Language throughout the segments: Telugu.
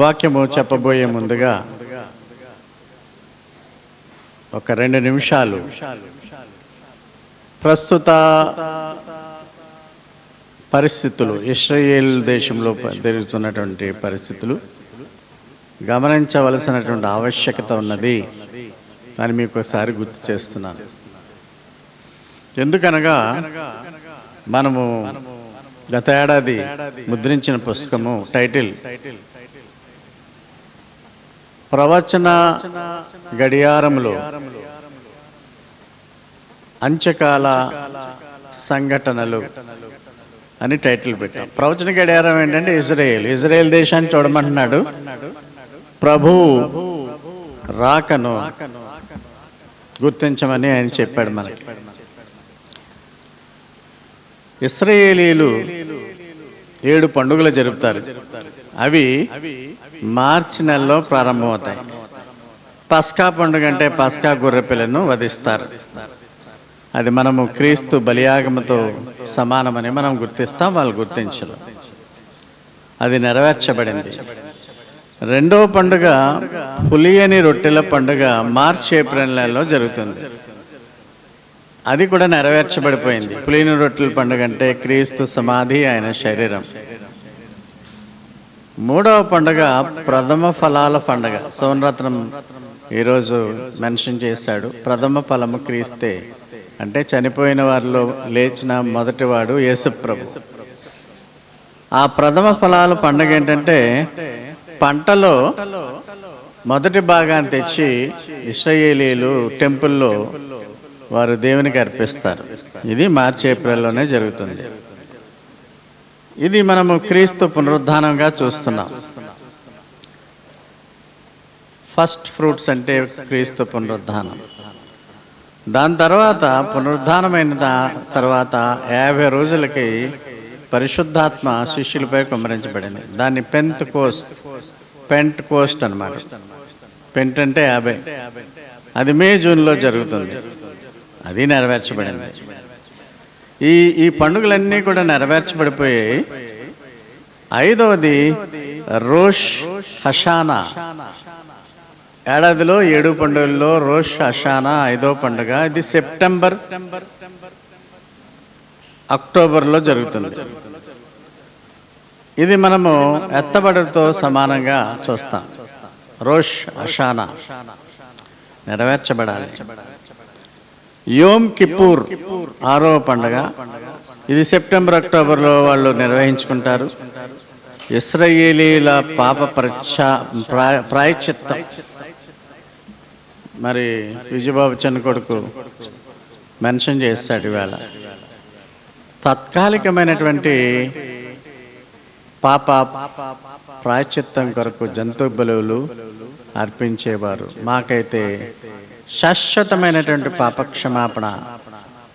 వాక్యము చెప్పబోయే ముందుగా ఒక రెండు నిమిషాలు. ప్రస్తుత పరిస్థితులు ఇస్రాయేల్ దేశంలో జరుగుతున్నటువంటి పరిస్థితులు గమనించవలసినటువంటి ఆవశ్యకత ఉన్నది అని మీకు ఒకసారి గుర్తు చేస్తున్నాను. ఎందుకనగా మనము గత ఏడాది ముద్రించిన పుస్తకము టైటిల్ ప్రవచన గడియారంలో అంచకాల సంఘటనలు అని టైటిల్ పెట్టాం. ప్రవచన గడియారం ఏంటంటే ఇజ్రాయేల్. ఇజ్రాయేల్ దేశాన్ని చూడమంటున్నాడు. ప్రభు రాకను గుర్తించమని ఆయన చెప్పాడు మనకి. ఇస్రాయేలీలు ఏడు పండుగలు జరుపుతారు. అవి మార్చి నెలలో ప్రారంభమవుతాయి. పస్కా పండుగ అంటే పస్కా గొర్రె పిల్లను వధిస్తారు. అది మనము క్రీస్తు బలియాగముతో సమానమని మనం గుర్తిస్తాం వాళ్ళు గుర్తించరు. అది నెరవేర్చబడింది. రెండవ పండుగ పులియని రొట్టెల పండుగ మార్చి ఏప్రిల్ నెలలో జరుగుతుంది. అది కూడా నెరవేర్చబడిపోయింది. పులిని రొట్టెల పండుగ అంటే క్రీస్తు సమాధి ఆయన శరీరం. మూడవ పండుగ ప్రథమ ఫలాల పండుగ. సోనరత్నం ఈరోజు మెన్షన్ చేశాడు. ప్రథమ ఫలము క్రీస్తే. అంటే చనిపోయిన వారిలో లేచిన మొదటివాడు యేసుప్రభు. ఆ ప్రథమ ఫలాల పండుగ ఏంటంటే పంటలో మొదటి భాగాన్ని తెచ్చి ఇస్రాయేలీలు టెంపుల్లో వారు దేవునికి అర్పిస్తారు. ఇది మార్చి ఏప్రిల్లోనే జరుగుతుంది. ఇది మనము క్రీస్తు పునరుద్ధానంగా చూస్తున్నాం. ఫస్ట్ ఫ్రూట్స్ అంటే క్రీస్తు పునరుద్ధానం. దాని తర్వాత పునరుద్ధానమైన తర్వాత యాభై రోజులకి పరిశుద్ధాత్మ శిష్యులపై కుమరించబడింది దాన్ని పెంత్ కోస్ట్ పెంట్ కోస్ట్ అనమాట పెంట్ అంటే యాభై. అది మే జూన్లో జరుగుతుంది. అది నెరవేర్చబడింది. ఈ ఈ పండుగలన్నీ కూడా నెరవేర్చబడిపోయాయి. ఐదవది రోష్ హషానా. ఏడాదిలో ఏడు పండుగల్లో రోష్ హషానా ఐదో పండుగ. ఇది సెప్టెంబర్ అక్టోబర్లో జరుగుతుంది. ఇది మనము ఎత్తబడితో సమానంగా చూస్తాం. రోష్ హషానా. నెరవేర్చబడాలి. యోమ్ కిప్పూర్ ఆరవ పండగ. ఇది సెప్టెంబర్ అక్టోబర్లో వాళ్ళు నిర్వహించుకుంటారు. ఇస్రయేలీల పాప ప్రచా ప్రాయచిత్తం ప్రాయశ్చిత్తం. మరి విజయబాబు చెన్న కొడుకు మెన్షన్ చేస్తాడు ఇవాళ. తాత్కాలికమైనటువంటి పాప ప్రాయశ్చిత్తం కొరకు జంతు బలువులు అర్పించేవారు. మాకైతే శాశ్వతమైనటువంటి పాపక్షమాపణ.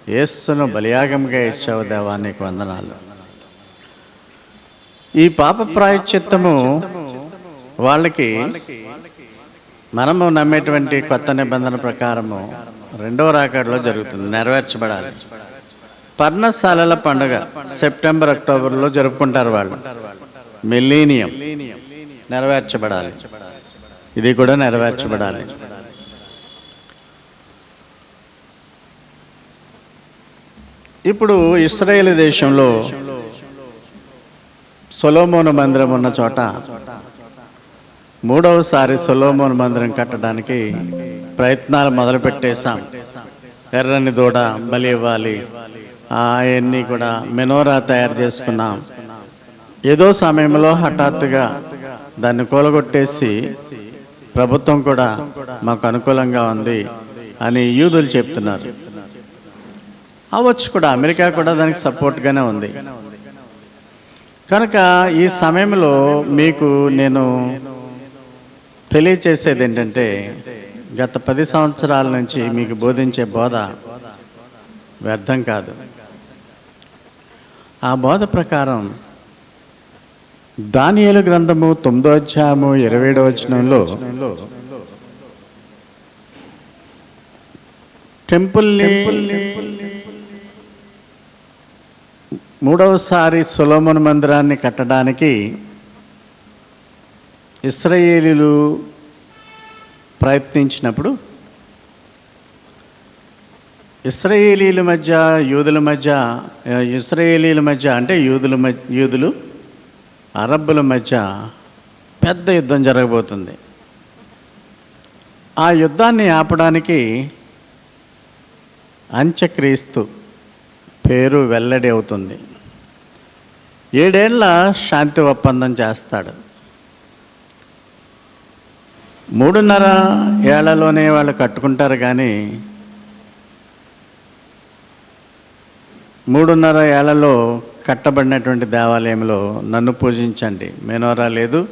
యేస్సును బలియాగంగా ఇచ్చావు దేవా నీకు వందనాలు. ఈ పాప ప్రాయశ్చిత్తము వాళ్ళకి మనము నమ్మేటువంటి కొత్త నిబంధన ప్రకారము రెండవ రాకడలో జరుగుతుంది నెరవేర్చబడాలి. పర్ణశాలల పండుగ సెప్టెంబర్ అక్టోబర్లో జరుపుకుంటారు వాళ్ళు. మిలీనియం. నెరవేర్చబడాలి. ఇది కూడా నెరవేర్చబడాలి. ఇప్పుడు ఇస్రాయేల్ దేశంలో సొలోమోను మందిరం ఉన్న చోట మూడవసారి సొలోమోను మందిరం కట్టడానికి ప్రయత్నాలు మొదలుపెట్టేశాం. ఎర్రని దూడ బలి ఇవ్వాలి. అవన్నీ కూడా మెనోరా తయారు చేసుకున్నాం. ఏదో సమయంలో హఠాత్తుగా దాన్ని కూలగొట్టేసి ప్రభుత్వం కూడా మాకు అనుకూలంగా ఉంది అని యూదులు చెప్తున్నారు. అవ్వచ్చు కూడా. అమెరికా కూడా దానికి సపోర్ట్గానే ఉంది. కనుక ఈ సమయంలో మీకు నేను తెలియచేసేది ఏంటంటే గత పది సంవత్సరాల నుంచి మీకు బోధించే బోధ వ్యర్థం కాదు. ఆ బోధ ప్రకారం దానియలు గ్రంథము తొమ్మిదో అధ్యాయము ఇరవై ఏడవ వచనంలో టెంపుల్ని మూడవసారి సులోమన్ మందిరాన్ని కట్టడానికి ఇస్రయేలీలు ప్రయత్నించినప్పుడు ఇస్రయేలీల మధ్య యూదుల మధ్య ఇస్రయేలీల మధ్య అంటే యూదుల మధ్య యూదులు అరబ్బుల మధ్య పెద్ద యుద్ధం జరగబోతుంది. ఆ యుద్ధాన్ని ఆపడానికి అంత్యక్రీస్తు పేరు వెల్లడి అవుతుంది. ఏడేళ్ళ శాంతి ఒప్పందం చేస్తాడు. మూడున్నర ఏళ్ళలోనే వాళ్ళు కట్టుకుంటారు కానీ మూడున్నర ఏళ్ళలో కట్టబడినటువంటి దేవాలయంలో నన్ను పూజించండి. మేనోరా లేదు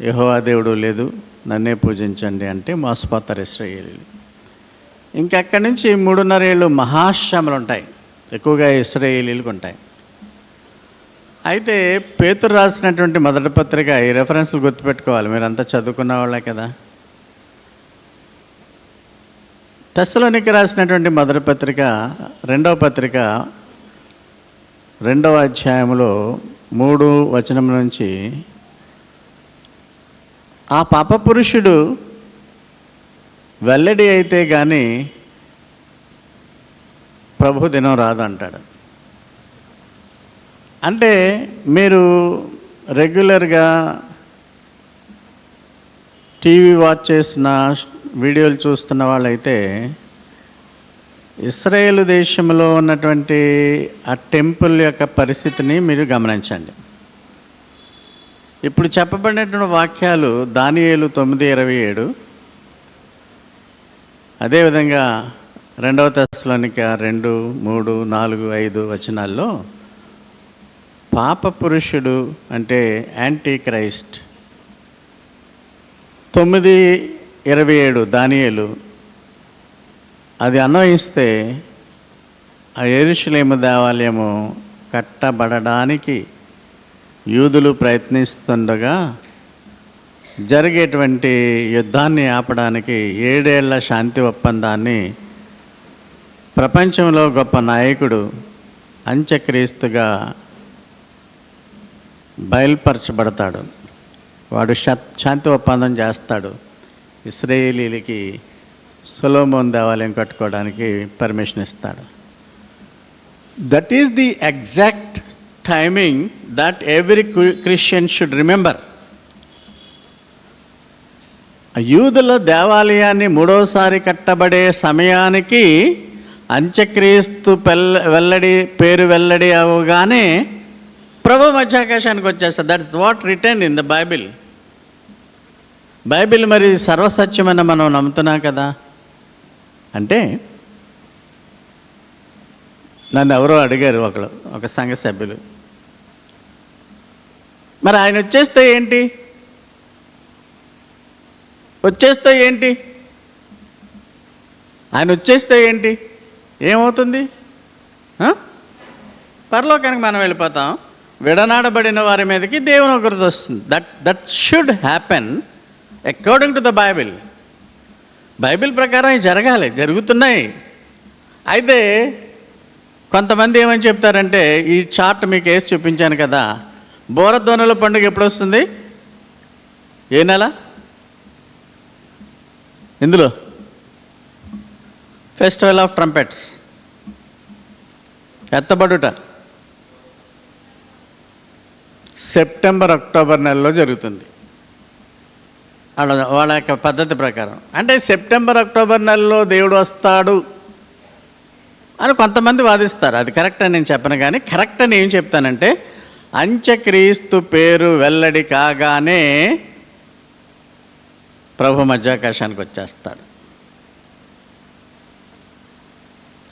యెహోవా దేవుడు లేదు నన్నే పూజించండి అంటే మోసపోతారు ఇస్రాయేలీలు ఇంకెక్కడి నుంచి మూడున్నర ఏళ్ళు మహాశ్రమలు ఉంటాయి. ఎక్కువగా ఇస్రాయేలీలకు ఉంటాయి. అయితే పేతురు రాసినటువంటి మొదటి పత్రిక ఈ రెఫరెన్స్లు గుర్తుపెట్టుకోవాలి. మీరంతా చదువుకున్న వాళ్ళే కదా. తెస్సలోనికి రాసినటువంటి మొదటి పత్రిక రెండవ పత్రిక రెండవ అధ్యాయంలో మూడు వచనం నుంచి ఆ పాప పురుషుడు వెల్లడి అయితే కానీ ప్రభు దినం రాదు అంటాడు అంటే మీరు రెగ్యులర్గా టీవీ వాచ్ చేసిన వీడియోలు చూస్తున్న వాళ్ళైతే ఇస్రాయేల్ దేశంలో ఉన్నటువంటి ఆ టెంపుల్ యొక్క పరిస్థితిని మీరు గమనించండి. ఇప్పుడు చెప్పబడినటువంటి వాక్యాలు దాని ఏలు తొమ్మిది ఇరవై ఏడు. అదేవిధంగా రెండవ తెశలోనిక రెండు మూడు నాలుగు ఐదు వచనాల్లో పాప పురుషుడు అంటే యాంటీ క్రైస్ట్ తొమ్మిది ఇరవై ఏడు దానియలు. అది అన్వయిస్తే ఆ ఎరుషులేము దేవాలయము కట్టబడడానికి యూదులు ప్రయత్నిస్తుండగా జరిగేటువంటి యుద్ధాన్ని ఆపడానికి ఏడేళ్ళ శాంతి ఒప్పందాన్ని ప్రపంచంలో గొప్ప నాయకుడు అంత్యక్రీస్తుగా బయలుపరచబడతాడు. వాడు శాంతి ఒప్పందం చేస్తాడు. ఇస్రాయేలీలకి సులోమోన్ దేవాలయం కట్టుకోవడానికి పర్మిషన్ ఇస్తాడు. That is the exact timing that every Christian should remember యూదుల దేవాలయాన్ని మూడోసారి కట్టబడే సమయానికి అంత్యక్రీస్తు పెల్ల వెల్లడి పేరు వెల్లడి అవగానే ప్రభు మధ్యాకాశానికి వచ్చేస్తారు that is what return in the Bible Bible మరి సర్వసత్యమని మనం నమ్ముతున్నాం కదా. అంటే నన్ను ఎవరో అడిగారు ఒకడు ఒక సంఘ సభ్యులు. మరి ఆయన వచ్చేస్తే ఏంటి? వచ్చేస్తే ఏంటి? ఆయన వచ్చేస్తే ఏంటి? ఏమవుతుంది? పరలోకానికి మనం వెళ్ళిపోతాం. విడనాడబడిన వారి మీదకి దేవుని ఒకరిది వస్తుంది. That that should happen according to the Bible Bible ప్రకారం ఇవి జరగాలి జరుగుతున్నాయి. అయితే కొంతమంది ఏమని చెప్తారంటే ఈ చార్ట్ మీకు వేసి చూపించాను కదా బోరధ్వనుల పండుగ ఎప్పుడు వస్తుంది? ఏ నెల? ఇందులో. ఫెస్టివల్ ఆఫ్ ట్రంపెట్స్ ఎత్తబడుట. సెప్టెంబర్ అక్టోబర్ నెలలో జరుగుతుంది. వాళ్ళ వాళ్ళ యొక్క పద్ధతి ప్రకారం. అంటే సెప్టెంబర్ అక్టోబర్ నెలలో దేవుడు వస్తాడు అని కొంతమంది వాదిస్తారు. అది కరెక్ట్ అని నేను చెప్పను కానీ కరెక్ట్ అని ఏం చెప్తానంటే అంత్యక్రీస్తు పేరు వెల్లడి కాగానే ప్రభు మధ్యాకాశానికి వచ్చేస్తాడు.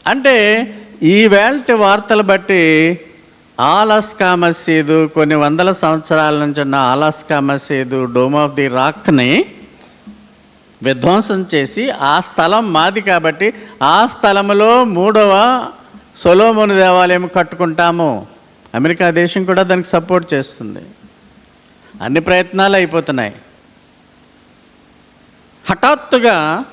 అంటే ఈ వేల్టి వార్తలు బట్టి ఆలస్కా మసీదు కొన్ని వందల సంవత్సరాల నుంచి ఉన్న ఆలస్కా మసీదు డోమ్ ఆఫ్ ది రాక్ని విధ్వంసం చేసి ఆ స్థలం మాది కాబట్టి ఆ స్థలంలో మూడవ సొలోమోను దేవాలయం కట్టుకుంటాము. అమెరికా దేశం కూడా దానికి సపోర్ట్ చేస్తుంది. అన్ని ప్రయత్నాలు అయిపోతున్నాయి. హఠాత్తుగా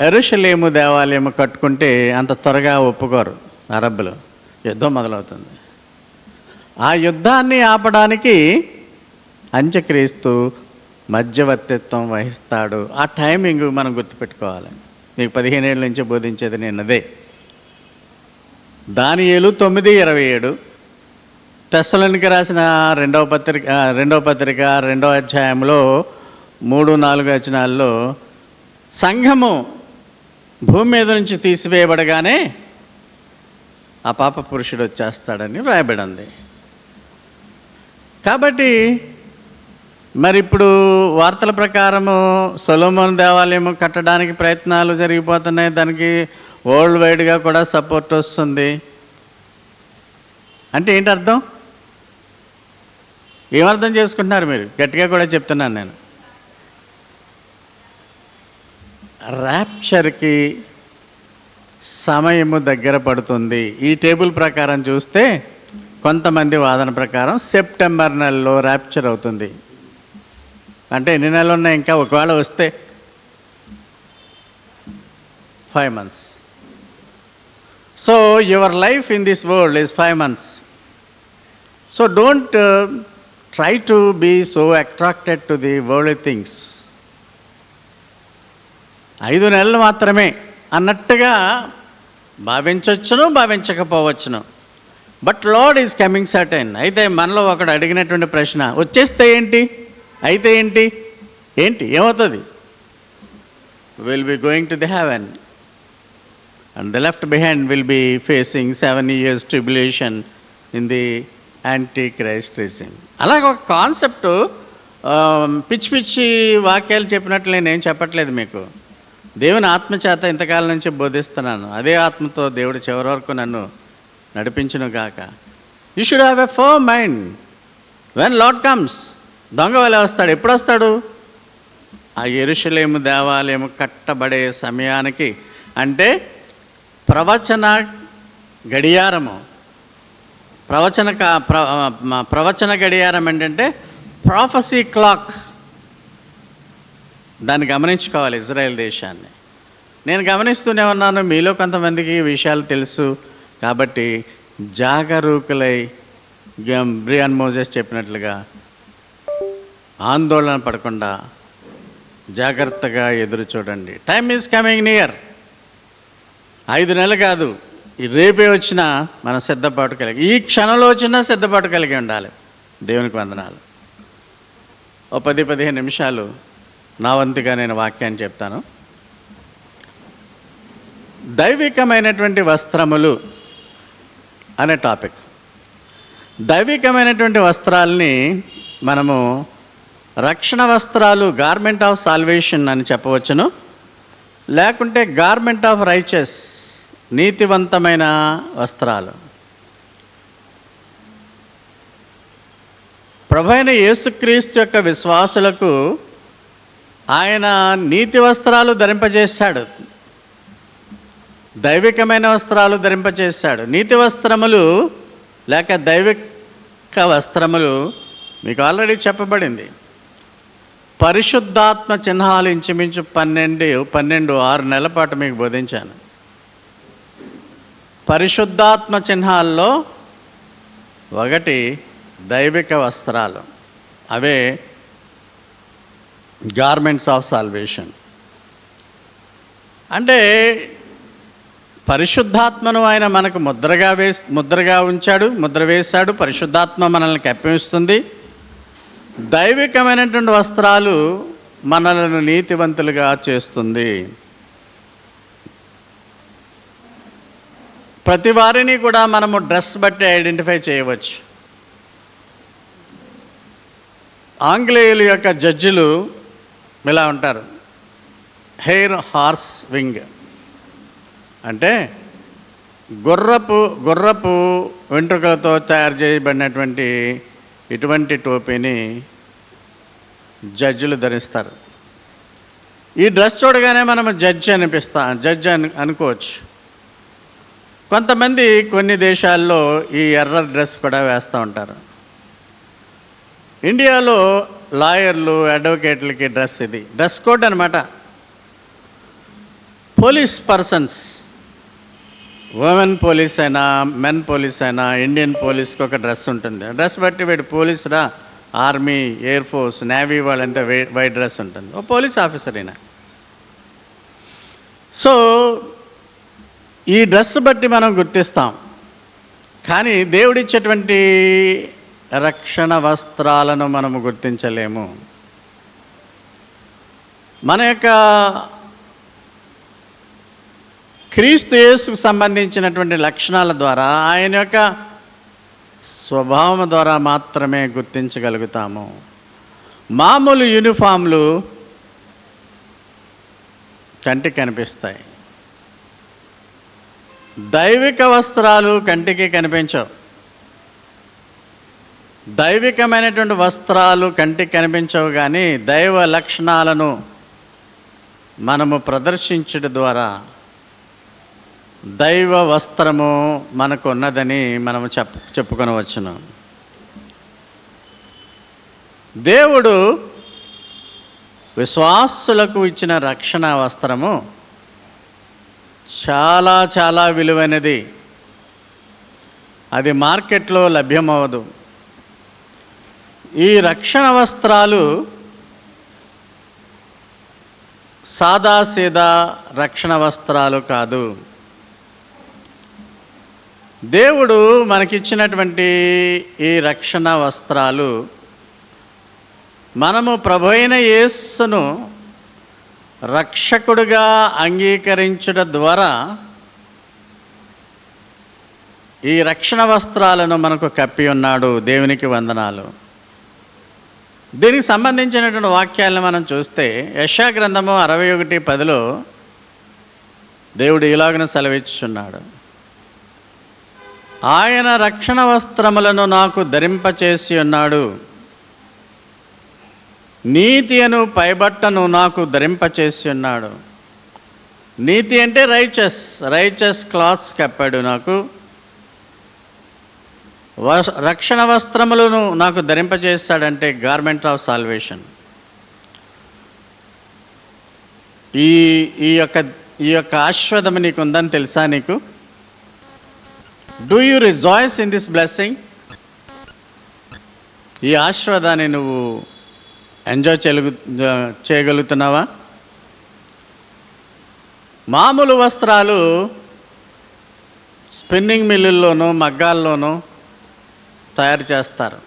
ఎరుషలేము దేవాలయం కట్టుకుంటే అంత త్వరగా ఒప్పుకోరు అరబ్బులు. యుద్ధం మొదలవుతుంది. ఆ యుద్ధాన్ని ఆపడానికి అంత్యక్రీస్తు మధ్యవర్తిత్వం వహిస్తాడు. ఆ టైమింగ్ మనం గుర్తుపెట్టుకోవాలి. మీకు పదిహేను ఏళ్ళ నుంచి బోధించేది నేను అదే ఏలు తొమ్మిది ఇరవై ఏడు. తెస్సలనికి రాసిన రెండవ పత్రిక రెండవ పత్రిక రెండవ అధ్యాయంలో మూడు నాలుగు వచనాల్లో సంఘము భూమి మీద నుంచి తీసివేయబడగానే ఆ పాప పురుషుడు వచ్చేస్తాడని వ్రాయబడింది. కాబట్టి మరి ఇప్పుడు వార్తల ప్రకారము సొలోమోన్ దేవాలయం కట్టడానికి ప్రయత్నాలు జరిగిపోతున్నాయి. దానికి వరల్డ్ వైడ్గా కూడా సపోర్ట్ వస్తుంది. అంటే ఏంటి అర్థం? ఏమర్థం చేసుకుంటున్నారు మీరు? గట్టిగా కూడా చెప్తున్నాను నేను. ర్యాప్చర్కి సమయము దగ్గర పడుతుంది. ఈ టేబుల్ ప్రకారం చూస్తే కొంతమంది వాదన ప్రకారం సెప్టెంబర్ నెలలో ర్యాప్చర్ అవుతుంది. అంటే ఎన్ని నెలలు ఉన్నాయి ఇంకా ఒకవేళ వస్తే five months. So your life in this world is five months. So don't uh, try to be so attracted to the world things. ఐదు నెలలు మాత్రమే అన్నట్టుగా భావించవచ్చును భావించకపోవచ్చును. But Lord is coming certain అయితే మనలో ఒకడు అడిగినటువంటి ప్రశ్న వచ్చేస్తే ఏంటి? అయితే ఏంటి? ఏంటి? ఏమవుతుంది? Will be going to the heaven and the left behind will be facing seven years tribulation in the antichrist rising అలాగే ఒక కాన్సెప్ట్ um, పిచ్చి పిచ్చి వాక్యాలు చెప్పినట్లు నేనేం చెప్పట్లేదు మీకు. దేవుని ఆత్మ చేత ఇంతకాలం నుంచి బోధిస్తున్నాను. అదే ఆత్మతో దేవుడు చివరి వరకు నన్ను నడిపించును గాక. You should have a for mind when Lord comes దొంగ వల్ల వస్తాడు. ఎప్పుడు వస్తాడు ఆ ఎరుషలేము దేవాలయము కట్టబడే సమయానికి. అంటే ప్రవచన గడియారము. ప్రవచన ప్ర మ- ప్రవచన గడియారం ఏంటంటే ప్రాఫసీ క్లాక్ దాన్ని గమనించుకోవాలి ఇజ్రాయెల్ దేశాన్ని. నేను గమనిస్తూనే ఉన్నాను మీలో కొంతమందికి ఈ విషయాలు తెలుసు కాబట్టి జాగరూకులై బ్రియాన్ మోజెస్ చెప్పినట్లుగా ఆందోళన పడకుండా జాగ్రత్తగా ఎదురు చూడండి. Time is coming near. ఐదు నెలలు కాదు ఈ రేపే వచ్చినా మనం సిద్ధపాటు కలిగి ఈ క్షణంలో వచ్చినా సిద్ధపాటు కలిగి ఉండాలి. దేవునికి వందనాలు. ఓ పది పదిహేను నిమిషాలు నా వంతుగా నేను వాక్యాన్ని చెప్తాను. దైవికమైనటువంటి వస్త్రములు అనే టాపిక్. దైవికమైనటువంటి వస్త్రాలని మనము రక్షణ వస్త్రాలు గార్మెంట్ ఆఫ్ సాల్వేషన్ అని చెప్పవచ్చును. లేకుంటే గార్మెంట్ ఆఫ్ రైచెస్ నీతివంతమైన వస్త్రాలు. ప్రభైన యేసుక్రీస్తు యొక్క విశ్వాసులకు ఆయన నీతి వస్త్రాలు ధరింపజేశాడు. దైవికమైన వస్త్రాలు ధరింపజేశాడు. నీతి వస్త్రములు లేక దైవిక వస్త్రములు మీకు ఆల్రెడీ చెప్పబడింది. పరిశుద్ధాత్మ చిహ్నాలు ఇంచుమించు పన్నెండు పన్నెండు ఆరు నెలల పాటు మీకు బోధించాను. పరిశుద్ధాత్మ చిహ్నాల్లో ఒకటి దైవిక వస్త్రాలు. అవే గార్మెంట్స్ ఆఫ్ సాల్వేషన్ అంటే పరిశుద్ధాత్మను ఆయన మనకు ముద్రగా వేసి ముద్రగా ఉంచాడు ముద్ర వేశాడు పరిశుద్ధాత్మ మనల్ని కప్పిస్తుంది దైవికమైనటువంటి వస్త్రాలు మనలను నీతివంతులుగా చేస్తుంది. ప్రతి వారిని కూడా మనము డ్రెస్ బట్టి ఐడెంటిఫై చేయవచ్చు. ఆంగ్లేయుల యొక్క జడ్జిలు ఇలా ఉంటారు. హెయిర్ హార్స్ వింగ్ అంటే గుర్రపు గుర్రపు వెంట్రుకలతో తయారు చేయబడినటువంటి ఇటువంటి టోపీని జడ్జిలు ధరిస్తారు. ఈ డ్రెస్ చూడగానే మనం జడ్జి అనిపిస్తా జడ్జి అని అనుకోవచ్చు. కొంతమంది కొన్ని దేశాల్లో ఈ ఎర్ర డ్రెస్ కూడా వేస్తూ ఉంటారు. ఇండియాలో లాయర్లు అడ్వకేట్లకి డ్రెస్ ఇది. డ్రెస్ కోడ్ అనమాట పోలీస్ పర్సన్స్. ఉమెన్ పోలీస్ అయినా మెన్ పోలీస్ అయినా ఇండియన్ పోలీస్కి ఒక డ్రెస్ ఉంటుంది. డ్రెస్ బట్టి వీడు పోలీసురా ఆర్మీ ఎయిర్ ఫోర్స్ నేవీ వాళ్ళంటే వై వైట్ డ్రెస్ ఉంటుంది. ఓ పోలీస్ ఆఫీసర్ అయినా సో ఈ డ్రెస్ బట్టి మనం గుర్తిస్తాం. కానీ దేవుడిచ్చేటువంటి రక్షణ వస్త్రాలను మనము గుర్తించలేము. మన యొక్క క్రీస్తు యేసుకు సంబంధించినటువంటి లక్షణాల ద్వారా ఆయన యొక్క స్వభావం ద్వారా మాత్రమే గుర్తించగలుగుతాము. మామూలు యూనిఫామ్లు కంటికి కనిపిస్తాయి. దైవిక వస్త్రాలు కంటికి కనిపించవు. దైవికమైనటువంటి వస్త్రాలు కంటికి కనిపించవు కానీ దైవ లక్షణాలను మనము ప్రదర్శించడం ద్వారా దైవ వస్త్రము మనకు ఉన్నదని మనము చెప్ చెప్పుకొనవచ్చును. దేవుడు విశ్వాసులకు ఇచ్చిన రక్షణ వస్త్రము చాలా చాలా విలువైనది. అది మార్కెట్లో లభ్యమవ్వదు. ఈ రక్షణ వస్త్రాలు సాదాసీదా రక్షణ వస్త్రాలు కాదు. దేవుడు మనకిచ్చినటువంటి ఈ రక్షణ వస్త్రాలు మనము ప్రభు అయిన యేస్సును రక్షకుడుగా అంగీకరించడం ద్వారా ఈ రక్షణ వస్త్రాలను మనకు కప్పి ఉన్నాడు దేవునికి వందనాలు. దీనికి సంబంధించినటువంటి వాక్యాలను మనం చూస్తే యశా గ్రంథము అరవై ఒకటి పదిలో దేవుడు ఇలాగన సెలవిచ్చుచున్నాడు. ఆయన రక్షణ వస్త్రములను నాకు ధరింపచేసి ఉన్నాడు. నీతి అను పైబట్టను నాకు ధరింపచేసి ఉన్నాడు. నీతి అంటే రైచస్ రైచస్ క్లాత్స్ కప్పాడు నాకు. రక్షణ వస్త్రములను నాకు ధరింపజేస్తాడంటే గార్మెంట్ ఆఫ్ సాల్వేషన్ ఈ ఈ యొక్క ఈ యొక్క ఆశ్వదము నీకు ఉందని తెలుసా నీకు? Do you rejoice in this blessing ఈ ఆశ్వాదాన్ని నువ్వు ఎంజాయ్ చేయగలు చేయగలుగుతున్నావా? మామూలు వస్త్రాలు స్పిన్నింగ్ మిల్లుల్లోనూ మగ్గాల్లోనూ తయారు చేస్తారు.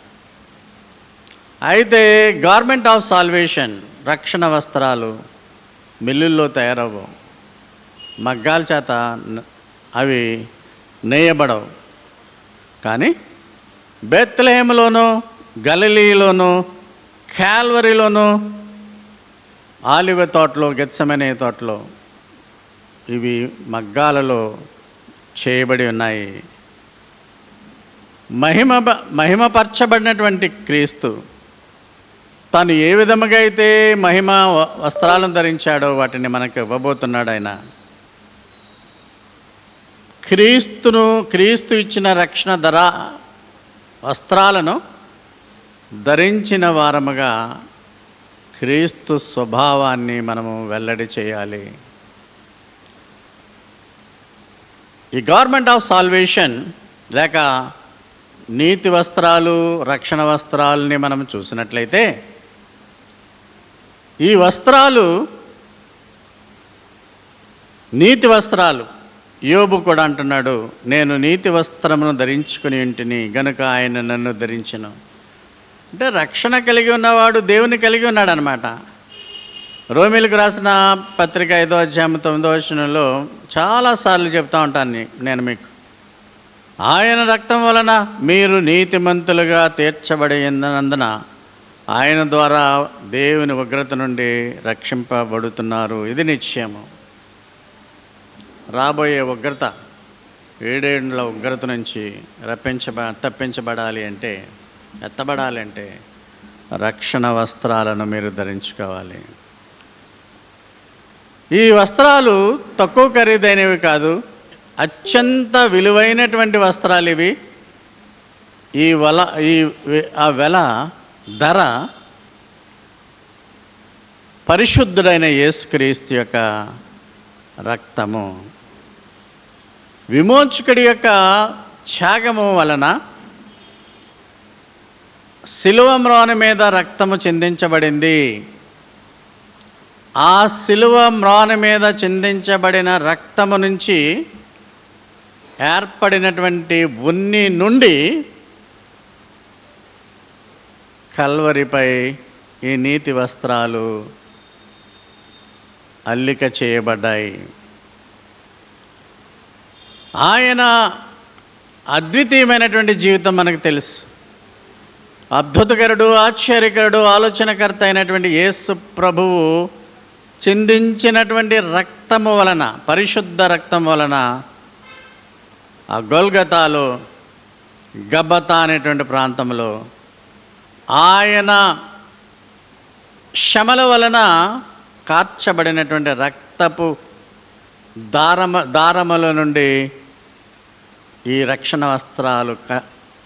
అయితే గవర్నమెంట్ ఆఫ్ సాల్వేషన్ రక్షణ వస్త్రాలు మిల్లుల్లో తయారవ్వవు మగ్గాల చేత అవి నేయబడవు. కానీ బెత్లహేమ్లోనూ గలలీలోనూ క్యాల్వరీలోనూ ఆలివ తోటలో గెత్సమనే తోటలో ఇవి మగ్గాలలో చేయబడి ఉన్నాయి. మహిమ మహిమపరచబడినటువంటి క్రీస్తు తాను ఏ విధముగా అయితే మహిమ వస్త్రాలను ధరించాడో వాటిని మనకు ఇవ్వబోతున్నాడు ఆయన. క్రీస్తును క్రీస్తు ఇచ్చిన రక్షణ ధర వస్త్రాలను ధరించిన వారముగా క్రీస్తు స్వభావాన్ని మనము వెల్లడి చేయాలి. ఈ గవర్నమెంట్ ఆఫ్ సాల్వేషన్ లేక నీతి వస్త్రాలు రక్షణ వస్త్రాలని మనం చూసినట్లయితే ఈ వస్త్రాలు నీతి వస్త్రాలు యోబు కూడా అంటున్నాడు నేను నీతి వస్త్రమును ధరించుకుని ఇంటిని గనుక ఆయన నన్ను ధరించను. అంటే రక్షణ కలిగి ఉన్నవాడు దేవుని కలిగి ఉన్నాడు అనమాట రోమిలకు రాసిన పత్రిక ఐదో అధ్యాయం తొమ్మిదో వచనంలో చాలాసార్లు చెప్తా ఉంటాను నేను మీకు. ఆయన రక్తం వలన మీరు నీతిమంతులుగా తీర్చబడినందున ఆయన ద్వారా దేవుని ఉగ్రత నుండి రక్షింపబడుతున్నారు. ఇది నిశ్చయము. రాబోయే ఉగ్రత ఏడేండ్ల ఉగ్రత నుంచి రప్పించబ తప్పించబడాలి అంటే ఎత్తబడాలి అంటే రక్షణ వస్త్రాలను మీరు ధరించుకోవాలి. ఈ వస్త్రాలు తక్కువ ఖరీదైనవి కాదు అత్యంత విలువైనటువంటి వస్త్రాలు ఇవి. ఈ వల ఈ ఆ వెల ధర పరిశుద్ధుడైన యేసుక్రీస్తు యొక్క రక్తము. విమోచకుడి యొక్క త్యాగము వలన శిలువ మ్రాను మీద రక్తము చిందించబడింది. ఆ శిలువ మ్రాను మీద చెందించబడిన రక్తము నుంచి ఏర్పడినటువంటి ఉన్ని నుండి కల్వరిపై ఈ నీతి వస్త్రాలు అల్లిక చేయబడ్డాయి. ఆయన అద్వితీయమైనటువంటి జీవితం మనకు తెలుసు. అద్భుతకరుడు ఆశ్చర్యకరుడు ఆలోచనకర్త అయినటువంటి యేసు ప్రభువు చిందించినటువంటి రక్తము వలన పరిశుద్ధ రక్తం వలన ఆ గొల్గతాలో గబతా అనేటువంటి ప్రాంతంలో ఆయన శ్రమల వలన కార్చబడినటువంటి రక్తపు దారమ దారముల నుండి ఈ రక్షణ వస్త్రాలు క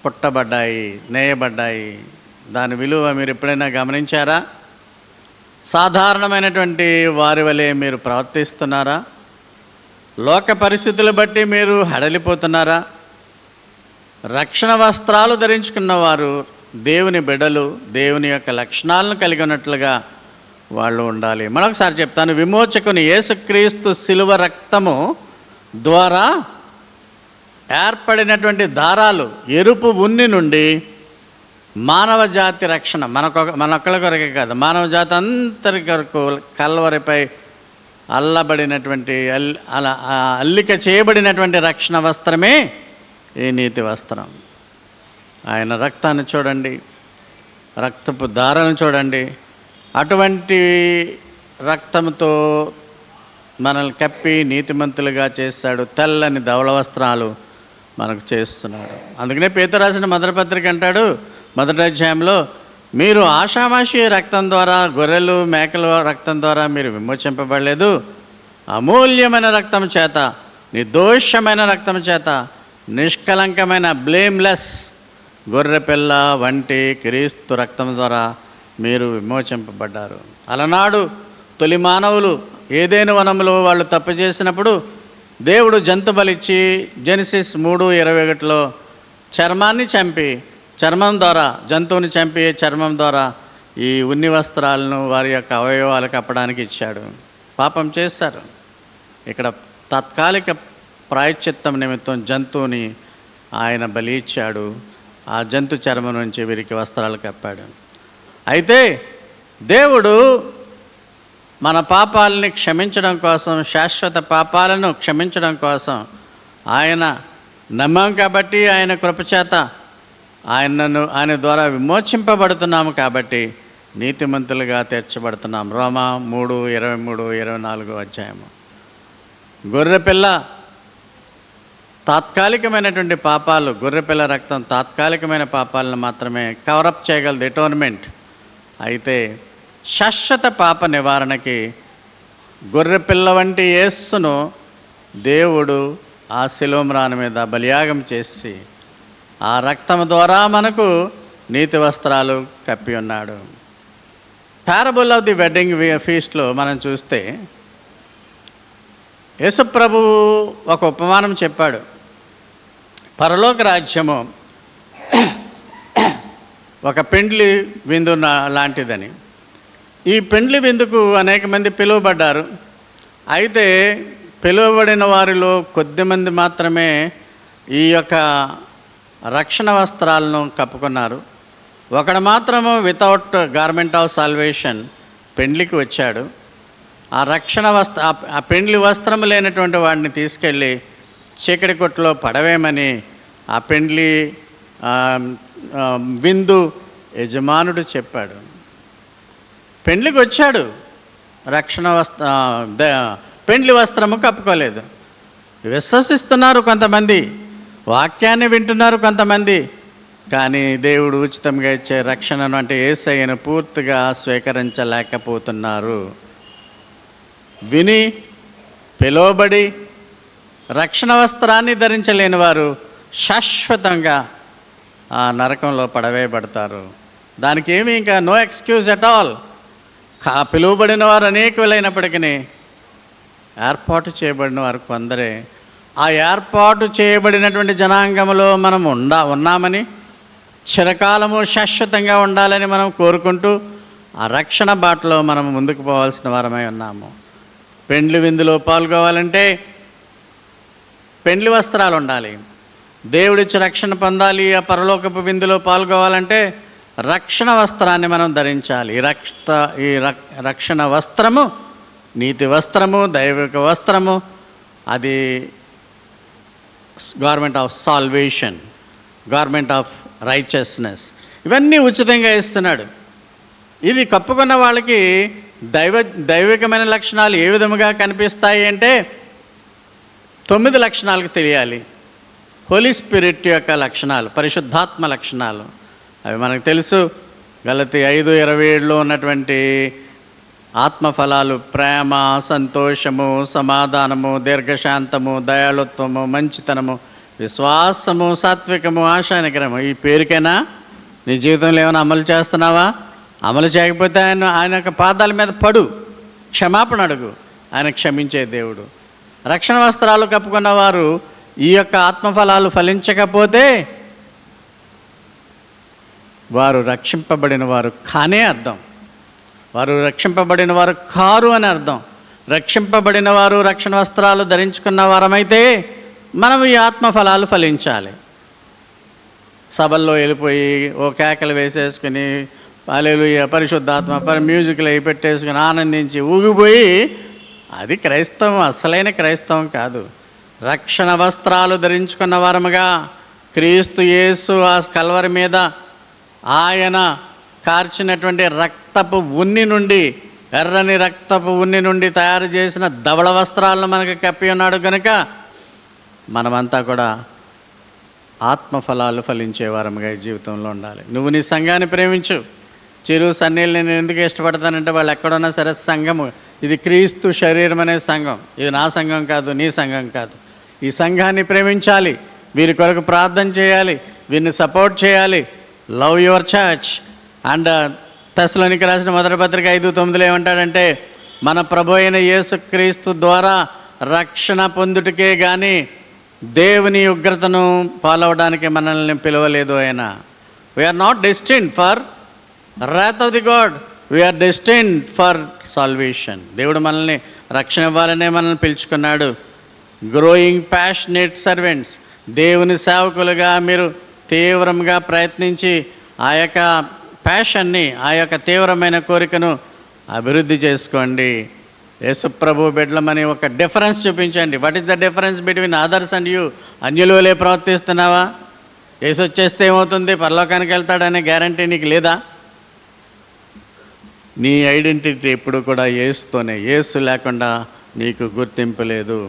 పుట్టబడ్డాయి నేయబడ్డాయి. దాని విలువ మీరు ఎప్పుడైనా గమనించారా? సాధారణమైనటువంటి వారి వలె మీరు ప్రవర్తిస్తున్నారా? లోక పరిస్థితులు బట్టి మీరు హడలిపోతున్నారా? రక్షణ వస్త్రాలు ధరించుకున్న వారు దేవుని బిడలు దేవుని యొక్క లక్షణాలను కలిగి ఉన్నట్లుగా వాళ్ళు ఉండాలి. మరొకసారి చెప్తాను విమోచకుని యేసుక్రీస్తు శిలువ రక్తము ద్వారా ఏర్పడినటువంటి దారాలు ఎరుపు ఉన్ని నుండి మానవ జాతి రక్షణ. మనకొక మనొక్కల కొరకే కాదు మానవ జాతి అంతరి కొరకు కల్వరిపై అల్లబడినటువంటి అల్ అలా అల్లిక చేయబడినటువంటి రక్షణ వస్త్రమే ఈ నీతి వస్త్రం. ఆయన రక్తాన్ని చూడండి రక్తపు దారాలను చూడండి. అటువంటి రక్తంతో మనల్ని కప్పి నీతిమంతులుగా చేస్తాడు తెల్లని ధవళ వస్త్రాలు మనకు చేస్తున్నాడు. అందుకనే పేతరాసిన మదర పత్రిక అంటాడు మొదటి అధ్యాయంలో మీరు ఆషామాషి రక్తం ద్వారా గొర్రెలు మేకల రక్తం ద్వారా మీరు విమోచింపబడలేదు. అమూల్యమైన రక్తం చేత నిర్దోషమైన రక్తం చేత నిష్కలంకమైన బ్లేమ్లెస్ గొర్రెపిల్ల వంటి క్రీస్తు రక్తం ద్వారా మీరు విమోచింపబడ్డారు. అలనాడు తొలి మానవులు ఏదైనా వనంలో వాళ్ళు తప్పు చేసినప్పుడు దేవుడు జంతు బలిచ్చి జెనిసిస్ మూడు ఇరవై ఒకటిలో చర్మాన్ని చంపి చర్మం ద్వారా జంతువుని చంపి చర్మం ద్వారా ఈ ఉన్ని వస్త్రాలను వారి యొక్క అవయవాలకు అప్పడానికి ఇచ్చాడు. పాపం చేస్తారు ఇక్కడ తాత్కాలిక ప్రాయశ్చిత్తం నిమిత్తం జంతువుని ఆయన బలి ఇచ్చాడు. ఆ జంతు చర్మం నుంచి వీరికి వస్త్రాలు కప్పాడు. అయితే దేవుడు మన పాపాలని క్షమించడం కోసం శాశ్వత పాపాలను క్షమించడం కోసం ఆయన నమ్మం కాబట్టి ఆయన కృపచేత ఆయనను ఆయన ద్వారా విమోచింపబడుతున్నాము కాబట్టి నీతిమంతులుగా తీర్చబడుతున్నాం. రోమా మూడు ఇరవై మూడు ఇరవై నాలుగు అధ్యాయము. గొర్రెపిల్ల తాత్కాలికమైనటువంటి పాపాలు గొర్రెపిల్ల రక్తం తాత్కాలికమైన పాపాలను మాత్రమే కవరప్ చేయగలదు. ఎటోర్మెంట్ అయితే శాశ్వత పాప నివారణకి గొర్రెపిల్ల వంటి యేస్సును దేవుడు ఆ శిలోమ్రాన్ మీద బలియాగం చేసి ఆ రక్తం ద్వారా మనకు నీతి వస్త్రాలు కప్పి ఉన్నాడు. పారబుల్ ఆఫ్ ది వెడ్డింగ్ ఫీస్ట్లో మనం చూస్తే యేసుప్రభు ఒక ఉపమానం చెప్పాడు. పరలోక రాజ్యము ఒక పెండ్లి విందు లాంటిదని. ఈ పెండ్లి విందుకు అనేక మంది పిలువబడ్డారు. అయితే పిలువబడిన వారిలో కొద్దిమంది మాత్రమే ఈ యొక్క రక్షణ వస్త్రాలను కప్పుకున్నారు. ఒకడు మాత్రము వితౌట్ గార్మెంట్ ఆఫ్ సాల్వేషన్ పెండ్లికి వచ్చాడు. ఆ రక్షణ వస్త్ర ఆ- పెండ్లి వస్త్రం లేనటువంటి వాడిని తీసుకెళ్ళి చీకటి కొట్టులో పడవేమని ఆ పెండ్లి విందు యజమానుడు చెప్పాడు. పెండ్లికి వచ్చాడు. రక్షణ వస్త్ర ద- పెండ్లి వస్త్రము కప్పుకోలేదు. విశ్వసిస్తున్నారు కొంతమంది. వాక్యాన్ని వింటున్నారు కొంతమంది. కానీ దేవుడు ఉచితంగా ఇచ్చే రక్షణను అంటే ఏసయ్యను పూర్తిగా స్వీకరించలేకపోతున్నారు. విని పిలువబడి రక్షణ వస్త్రాన్ని ధరించలేని వారు శాశ్వతంగా ఆ నరకంలో పడవేయబడతారు. దానికి ఏమీ ఇంకా నో ఎక్స్క్యూజ్ అట్ ఆల్. కా పిలువబడిన వారు అనేకులైనప్పటికీ ఏర్పాటు చేయబడిన వారు కొందరే. ఆ ఏర్పాటు చేయబడినటువంటి జనాంగంలో మనం ఉండా ఉన్నామని చిరకాలము శాశ్వతంగా ఉండాలని మనం కోరుకుంటూ ఆ రక్షణ బాటలో మనం ముందుకు పోవాల్సిన వారమై ఉన్నాము. పెండ్లి విందులో పాల్గొవాలంటే పెండ్లి వస్త్రాలు ఉండాలి. దేవుడిచ్చి రక్షణ పొందాలి ఆ పరలోకపు విందులో పాల్గొవాలంటే రక్షణ వస్త్రాన్ని మనం ధరించాలి. రక్ష ఈ రక్షణ వస్త్రము నీతి వస్త్రము దైవిక వస్త్రము అది government of salvation government of righteousness ఇవన్నీ ఉచితంగా ఇస్తున్నాడు. ఇది కప్పుకున్న వాళ్ళకి దైవ దైవికమైన లక్షణాలు ఏ విధముగా కనిపిస్తాయి అంటే తొమ్మిది లక్షణాలకు తెలియాలి. హోలీ స్పిరిట్ యొక్క లక్షణాలు పరిశుద్ధాత్మ లక్షణాలు. అవి మనకు తెలుసు. గలతి ఐదు ఇరవై ఏడులో ఉన్నటువంటి ఆత్మఫలాలు ప్రేమ సంతోషము సమాధానము దీర్ఘశాంతము దయాళుత్వము మంచితనము విశ్వాసము సాత్వికము ఆశానికరము. ఈ పేరుకైనా నీ జీవితంలో ఏమైనా అమలు చేస్తున్నావా? అమలు చేయకపోతే ఆయన ఆయన యొక్క పాదాల మీద పడు. క్షమాపణ అడుగు. ఆయన క్షమించే దేవుడు. రక్షణ వస్త్రాలు కప్పుకున్న వారు ఈ యొక్క ఆత్మఫలాలు ఫలించకపోతే వారు రక్షింపబడిన వారు కానే అర్థం. వారు రక్షింపబడిన వారు కారు అని అర్థం. రక్షింపబడిన వారు రక్షణ వస్త్రాలు ధరించుకున్న వారమైతే మనం ఈ ఆత్మఫలాలు ఫలించాలి. సభల్లో వెళ్ళిపోయి ఓ కేకలు వేసేసుకుని అలెలు పరిశుద్ధాత్మ పరి మ్యూజిక్లు అవి పెట్టేసుకుని ఆనందించి ఊగిపోయి అది క్రైస్తవం అసలైన క్రైస్తవం కాదు. రక్షణ వస్త్రాలు ధరించుకున్న వారముగా క్రీస్తు యేసు ఆ కల్వరి మీద ఆయన కార్చినటువంటి రక్త రక్తపు ఉన్ని నుండి ఎర్రని రక్తపు ఉన్ని నుండి తయారు చేసిన ధవళ వస్త్రాలను మనకు కప్పి ఉన్నాడు కనుక మనమంతా కూడా ఆత్మఫలాలు ఫలించే వారముగా ఈ జీవితంలో ఉండాలి. నువ్వు నీ సంఘాన్ని ప్రేమించు. చిరు సన్నీళ్ళు నేను ఎందుకు ఇష్టపడతానంటే వాళ్ళు ఎక్కడున్నా సరే సంఘము. ఇది క్రీస్తు శరీరం అనే సంఘం. ఇది నా సంఘం కాదు నీ సంఘం కాదు. ఈ సంఘాన్ని ప్రేమించాలి. వీరి కొరకు ప్రార్థన చేయాలి. వీరిని సపోర్ట్ చేయాలి. లవ్ యువర్ చర్చ్ అండ్ తెసలోనికి రాసిన మొదటి పత్రిక ఐదు తొమ్మిదిలో ఏమంటాడంటే మన ప్రభు అయిన యేసుక్రీస్తు ద్వారా రక్షణ పొందుటకే కానీ దేవుని ఉగ్రతను పాలవడానికి మనల్ని పిలవలేదు ఆయన. We are not destined for wrath of the God we are destined for salvation దేవుడు మనల్ని రక్షణ ఇవ్వాలనే మనల్ని పిలుచుకున్నాడు. గ్రోయింగ్ ప్యాషనేట్ సర్వెంట్స్ దేవుని సేవకులుగా మీరు తీవ్రంగా ప్రయత్నించి ఆ యొక్క ప్యాషన్ని ఆ యొక్క తీవ్రమైన కోరికను అభివృద్ధి చేసుకోండి. యేసుప్రభు బిడ్లమని ఒక డిఫరెన్స్ చూపించండి. What is the difference between others and you అన్యులులే ప్రవర్తిస్తున్నావా? యేసు వచ్చేస్తే ఏమవుతుంది? పరలోకానికి వెళ్తాడనే గ్యారంటీ నీకు లేదా? నీ ఐడెంటిటీ ఎప్పుడు కూడా ఏసుతోనే ఏసు లేకుండా నీకు గుర్తింపు లేదు.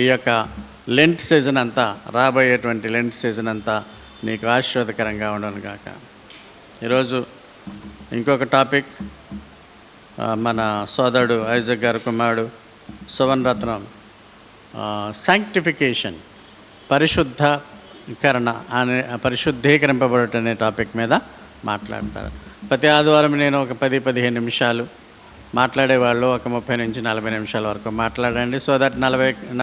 ఈ యొక్క లెంట్ సీజన్ అంతా రాబోయేటువంటి లెంట్ సీజన్ అంతా నీకు ఆశీర్వాదకరంగా ఉండను కాక ఈరోజు ఇంకొక టాపిక్ మన సోదరుడు ఐజక్ గారు కుమారుడు సువన్ రత్నం శాంక్టిఫికేషన్ పరిశుద్ధకరణ అనే పరిశుద్ధీకరింపబడటం అనే టాపిక్ మీద మాట్లాడతారు. ప్రతి ఆదివారం నేను ఒక పది పదిహేను నిమిషాలు మాట్లాడేవాళ్ళు ఒక ముప్పై నుంచి నలభై నిమిషాల వరకు మాట్లాడండి. సో దట్ నలభై